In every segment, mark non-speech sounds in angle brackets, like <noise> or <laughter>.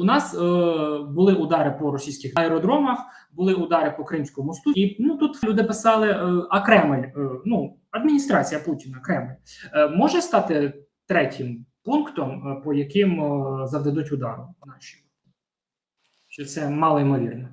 У нас е, були удари по російських аеродромах, були удари по Кримському мосту. І ну тут люди писали: е, а Кремль, е, ну адміністрація Путіна, Кремль е, може стати третім пунктом, е, по яким е, завдадуть удару наші. що це мало ймовірно?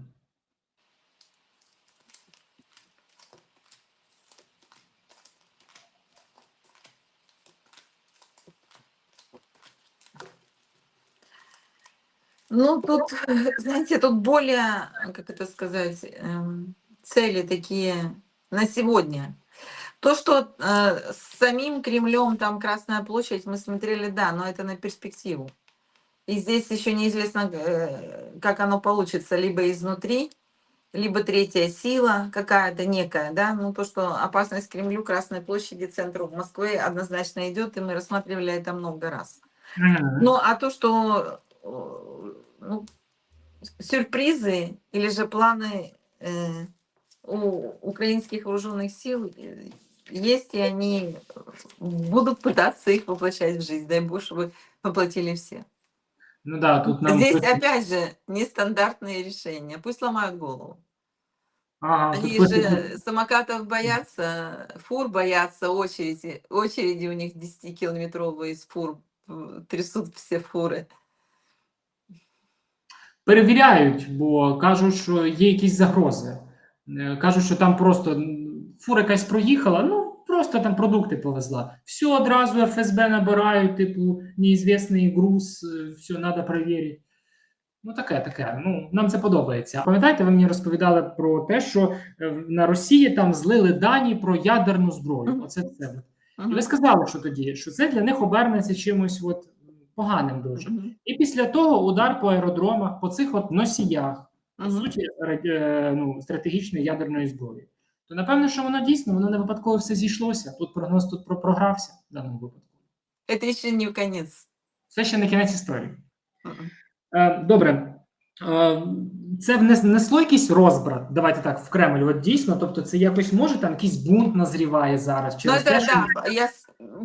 Ну, тут, <laughs> знаете, тут более, как это сказать, эм, цели такие на сегодня. То, что э, с самим Кремлем, там Красная площадь, мы смотрели, да, но это на перспективу. И здесь еще неизвестно, э, как оно получится, либо изнутри, либо третья сила какая-то некая, да, ну то, что опасность Кремлю, Красной площади, центру Москвы однозначно идет, и мы рассматривали это много раз. Ну, а то, что ну, сюрпризы или же планы э, у украинских вооруженных сил э, есть, и они будут пытаться их воплощать в жизнь. Дай бог, чтобы воплотили все. Ну да, тут нам Здесь пишуть- опять же нестандартные решения. Пусть ломают голову. Ага, тут Они же самокатов боятся, фур боятся, очереди. Очереди у них 10-километровые из фур трясут все фуры. Перевіряють, бо кажуть, що є якісь загрози. Е, Кажуть, що там просто фура якась проїхала, ну просто там продукти повезла. Все одразу ФСБ набирають, типу, неізвісний груз, е, все треба перевірити. Ну, таке, таке. Ну, нам це подобається. Пам'ятаєте, ви мені розповідали про те, що е, на Росії там злили дані про ядерну зброю. Оце це. І ви сказали, що тоді, що це для них обернеться чимось от поганим дуже. Мгм. І після того удар по аеродромах, по цих от носіях, по Мгм. суті, е, ну, стратегічної ядерної зброї. То напевно, що воно дійсно воно не випадково все зійшлося. Тут прогноз тут про програвся в даному випадку. Это еще не конец. Це ще не кінець історії. Мгм. Е, добре. Е, це внес- внесло якийсь розбрат, давайте так, в Кремль. От дійсно, тобто, це якось може там якийсь бунт назріває зараз. Ну, Через это те, що да, я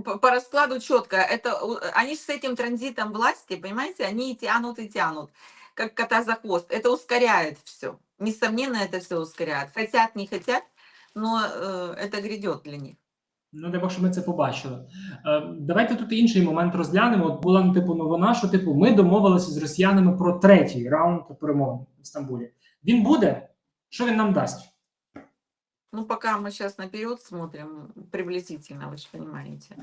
по, по раскладу четко. Это у- они же с этим транзитом власти, понимаете, они и тянут и тянут, как кота за хвост. Это ускоряет все. Несомненно, это все ускоряет. Хотят, не хотят, но э, это грядет для них. Ну, дай Бог, що ми це побачили. Е, давайте тут інший момент розглянемо. От була ну, типу новина, що типу ми домовилися з росіянами про третій раунд перемовин в Стамбулі. Він буде. Що він нам дасть? Ну, пока мы сейчас наперед смотрим, приблизительно, вы же понимаете.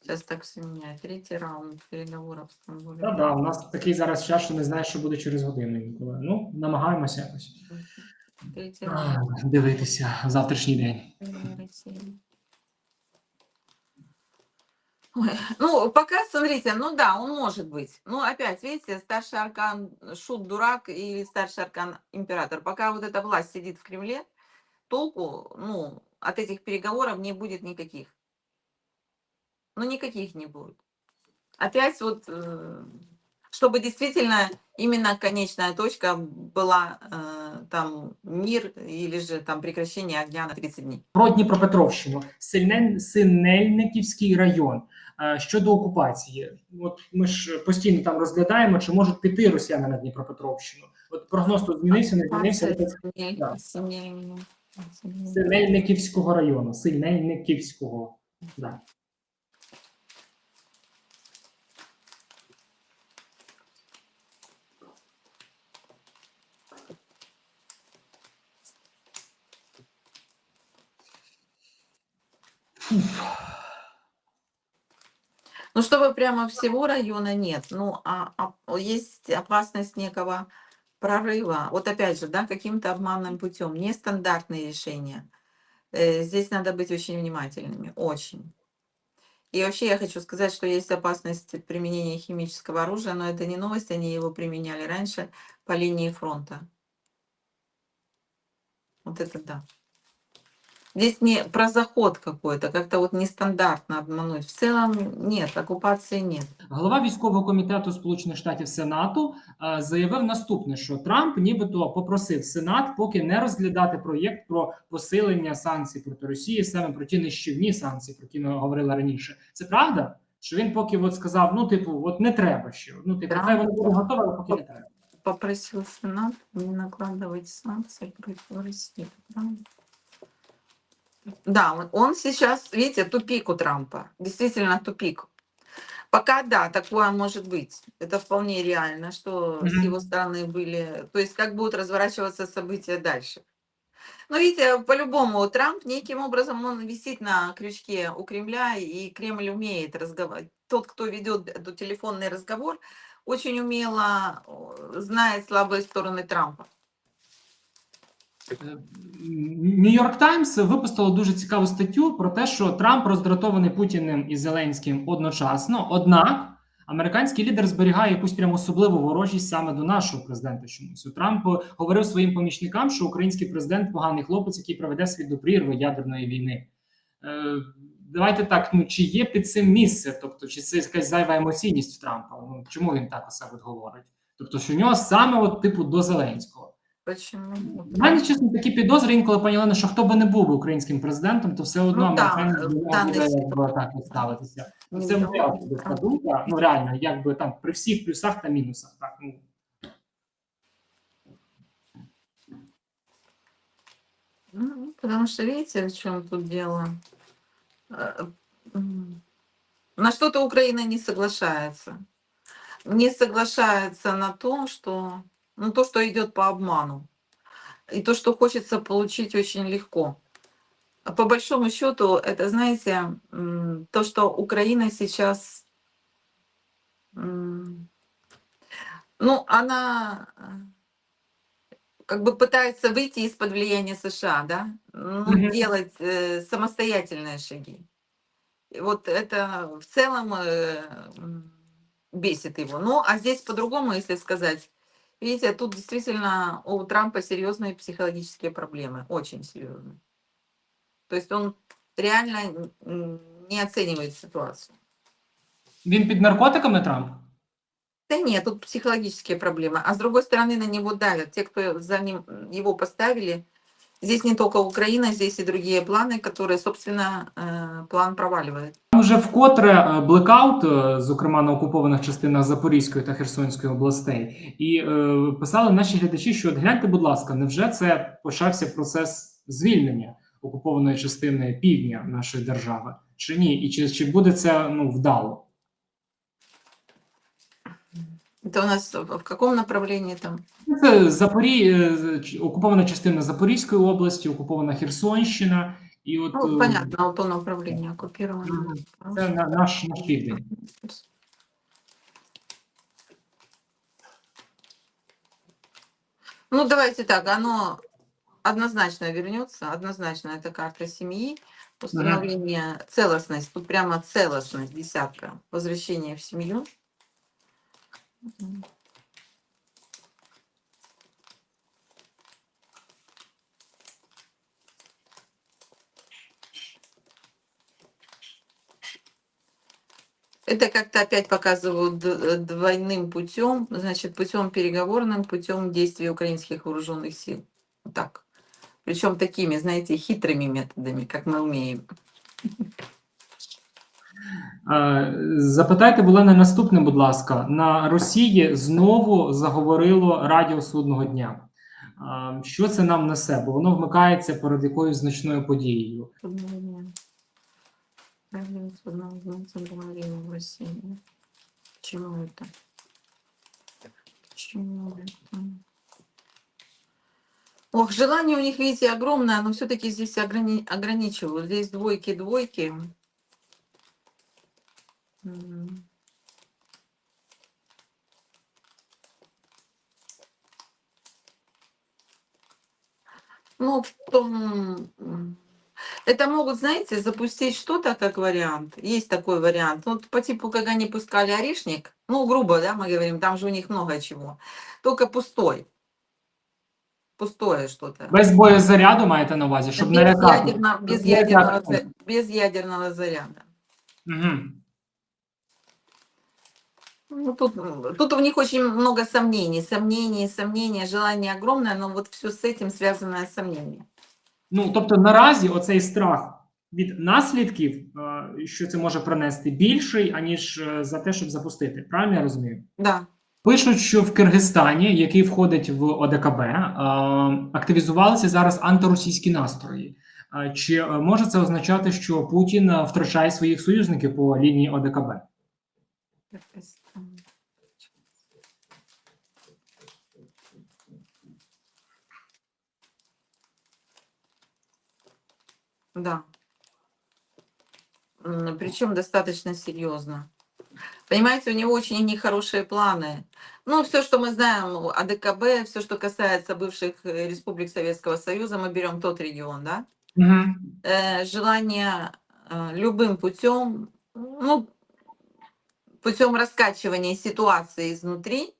Сейчас так все меняет. Третий раунд переговоров в Стамбуле. Та да, у нас такий зараз час, що не знаєш, що буде через годину інколи. Ну, намагаємося якось Третий а, раунд. дивитися в завтрашній день. Переговоры России. Ой, Ну, пока, смотрите, ну да, он может быть. Ну, опять, видите, старший аркан шут дурак и старший аркан император. Пока вот эта власть сидит в Кремле, толку, ну, от этих переговоров не будет никаких. Ну, никаких не будет. Опять вот, э, чтобы действительно именно конечная точка была э, там мир или же там прекращение огня на 30 дней. Про Дніпропетровщину, Сильнен, Синельниківський район. Е, Щодо окупації, от ми ж постійно там розглядаємо, чи можуть піти росіяни на Дніпропетровщину. От прогноз тут змінився, не змінився. Сильнее, Да. сильнее, сильнее. Синельниківського району. Синельниківського. Да. Ну, чтобы прямо всего района нет. Ну, а, а есть опасность некого прорыва. Вот опять же, да, каким-то обманным путем. Нестандартные решения. Э, Здесь надо быть очень внимательными. Очень. И вообще я хочу сказать, что есть опасность применения химического оружия, но это не новость, они его применяли раньше по линии фронта. Вот это да. Здесь не про заход какой-то, как-то вот нестандартно обмануть. В целом нет, оккупации нет. Голова військового комітету Сполучених Штатів Сенату е, заявив наступне: що Трамп нібито попросив Сенат поки не розглядати проєкт про посилення санкцій проти Росії, саме про ті нищівні санкції, про які ми говорили раніше. Це правда? Що він поки от сказав: ну, типу, от не треба ще. Ну, типу, Трамп- хай воно буде готове, але поки не треба. попросил Сенат не накладывать санкции против России. правильно? Да, он- он сейчас, видите, тупик у Трампа. Действительно тупик. Пока да, такое может быть. Это вполне реально, что с Мгм. его стороны были... То есть как будут разворачиваться события дальше. Но видите, по-любому Трамп неким образом он висит на крючке у Кремля, и Кремль умеет разговаривать. Тот, кто ведет телефонный разговор, очень умело э, знает слабые стороны Трампа. Нью-Йорк Таймс випустило дуже цікаву статтю про те, що Трамп роздратований Путіним і Зеленським одночасно. Однак американський лідер зберігає якусь прям особливу ворожість саме до нашого президента. Чомусь У Трамп говорив своїм помічникам, що український президент поганий хлопець, який проведе світ до прірви ядерної війни. Е, давайте так. Ну чи є під цим місце? Тобто, чи це якась зайва емоційність Трампа? Ну чому він так от говорить? Тобто, що в нього саме от типу до Зеленського. Почему? У мене чесно такі підозри інколи пані Олено, що хто би не був українським президентом, то все одно Ну, якби так от ставитися. Це моя особиста думка. Ну реально, якби там при всіх плюсах та мінусах. Так ну Ну, потому что видите, в чем тут дело? Э, На что-то Украина не соглашается. Не соглашается на то, что, ну, то, что идет по обману. И то, что хочется получить очень легко. А По большому счету, это, знаете, то, что Украина сейчас, ну, она э, как бы пытается выйти из-под влияния США, да, ну, Мгм. делать э, самостоятельные шаги. И вот это в целом э, бесит его. Ну, а здесь по-другому, если сказать. Видите, тут действительно у Трампа серьезные психологические проблемы, очень серьезные. То есть он реально не оценивает ситуацию. він під наркотиками Трамп. Да нет, тут психологические проблемы. А с другой стороны, на него давят. Те, кто за ним его поставили, здесь не только Украина, здесь и другие планы, которые, собственно, э, план проваливает. Вже вкотре е, блекаут, е, зокрема на окупованих частинах Запорізької та Херсонської областей, і е, писали наші глядачі, що от гляньте, будь ласка, невже це почався процес звільнення окупованої частини півдня нашої держави? Чи ні? І чи, чи буде це ну вдало? Это у нас в каком направлении там? Це Запорі... е, окупована частина Запорізької області, окупована Херсонщина, і от Ну, е, понятно, вот то направление оккупировано. це на наш, наш південь. Ну, давайте так, оно однозначно вернется, однозначно это карта семьи, установление, целостность, тут прямо целостность, десятка, возвращение в семью. Это как-то опять показывают д- двойным путем, значит, путем переговорным, путем действий украинских вооруженных сил. Вот так. Причем такими, знаете, хитрыми методами, как мы умеем. Е, Запитайте Волена наступне, будь ласка. На Росії знову заговорило радіо судного дня. Е, Що це нам несе? Бо воно вмикається перед якоюсь значною подією. Правильно, судного дня заговорила в России. Почему это? Почему это? Ох, желание у них, видите, огромное, но все-таки здесь ограни- ограничивают. Здесь двойки, двойки. Ну, в том... м, Это могут, знаете, запустить что-то как вариант. Есть такой вариант. Ну, Вот по типу, как они пускали орешник, ну, грубо, да, мы говорим, там же у них много чего. Только пустой. Пустое что-то. Без боєзаряду маєте на увазі, щоб не без, лякати. ядерно- без, Не ядерного, лякати. за- без ядерного заряда. Угу. Ну, тут, тут у них очень много сомнений, сомнений, сомнения, желание огромное, но вот все с этим связанное сомнение. Ну тобто наразі оцей страх від наслідків, е, що це може принести, більший, аніж е, за те, щоб запустити. Правильно я розумію? Да, Пишуть, що в Киргизстані, який входить в ОДКБ, е, активізувалися зараз антиросійські настрої. Чи може це означати, що Путін втрачає своїх союзників по лінії ОДКБ? Да. Причем достаточно серьезно. Понимаете, у него очень нехорошие планы. Ну, все, что мы знаем о АДКБ, все, что касается бывших э, республик Советского Союза, мы берем тот регион, да? Угу. желание э, любым путем, ну, путем раскачивания ситуации изнутри,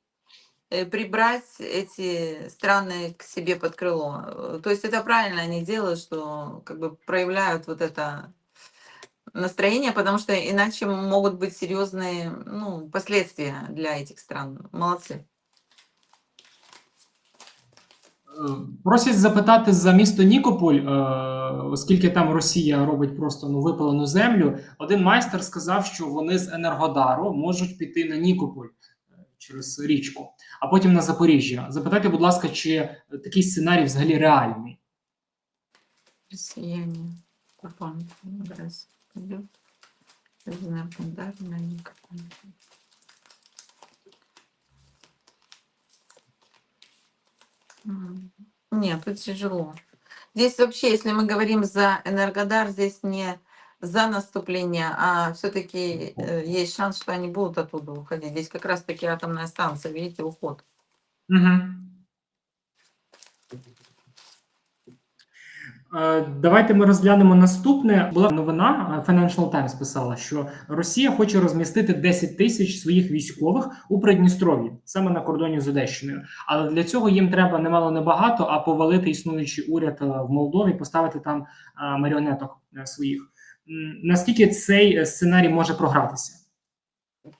прибрать эти страны к себе под крыло. Э, То есть это правильно они делают, что как бы проявляют вот это настроение, потому что иначе могут быть серьезные ну, последствия для этих стран. Молодцы. Е, Просять запитати за місто Нікополь, е, оскільки там Росія робить просто ну, випалену землю. Один майстер сказав, що вони з Енергодару можуть піти на Нікополь е, через річку, а потім на Запоріжжя. Запитайте, будь ласка, чи такий сценарій взагалі реальний? Россияне оккупанты раз идет Энергодар на Никополь. М, Нет, тут тяжело. Здесь вообще, если мы говорим за Энергодар, здесь не за наступление, а все-таки есть шанс, что они будут оттуда уходить. Здесь как раз-таки атомная станция, видите, уход. Угу. Давайте ми розглянемо наступне. Була новина. е, Financial Times писала, що Росія хоче розмістити 10 тисяч своїх військових у Придністров'ї, саме на кордоні з Одещиною. Але для цього їм треба немало небагато, а повалити існуючий уряд е, в Молдові, поставити там е, маріонеток е, своїх М, Наскільки цей е, сценарій може програтися?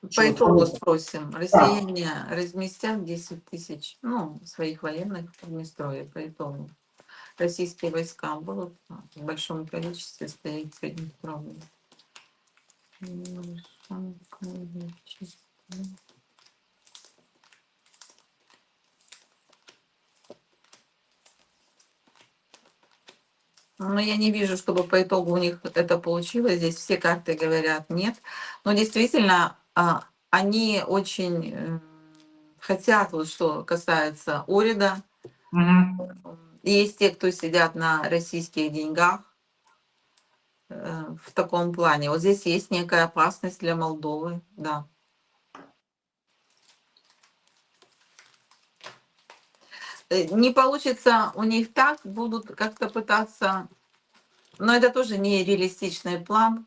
По Чего итогу второго? спросим. Россияне разместят 10 тысяч ну, своих военных в Приднестровье по итогу. Российские войска будут а, в большом количестве стоять в Приднестровье. М, Шанковые части. Но я не вижу, чтобы по итогу у них это получилось. Здесь все карты говорят нет. Но действительно, а, они очень э, хотят, вот что касается Орида. Угу. Есть те, кто сидят на российских деньгах э, в таком плане. Вот здесь есть некая опасность для Молдовы, да. Не получится у них так, будут как-то пытаться, но это тоже не реалистичный план.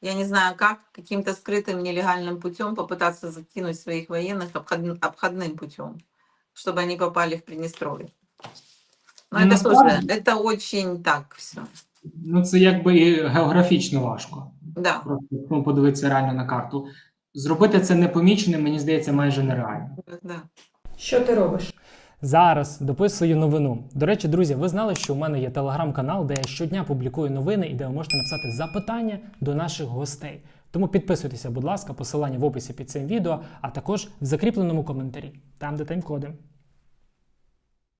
Я не знаю, как каким-то скрытым нелегальным путем попытаться закинуть своих военных обходным, обходным путем, чтобы они попали в Приднестровье. Но Ну, это насправді- тоже, это очень так все. Ну це якби і географічно важко. Да, Просто ну, подивитися реально на карту. Зробити це непоміченим, мені здається, майже нереально. да. Що ти робиш? Зараз дописую новину. До речі, друзі, ви знали, що у мене є телеграм-канал, де я щодня публікую новини і де ви можете написати запитання до наших гостей. Тому підписуйтеся, будь ласка, посилання в описі під цим відео, а також в закріпленому коментарі, там де тайм-коди.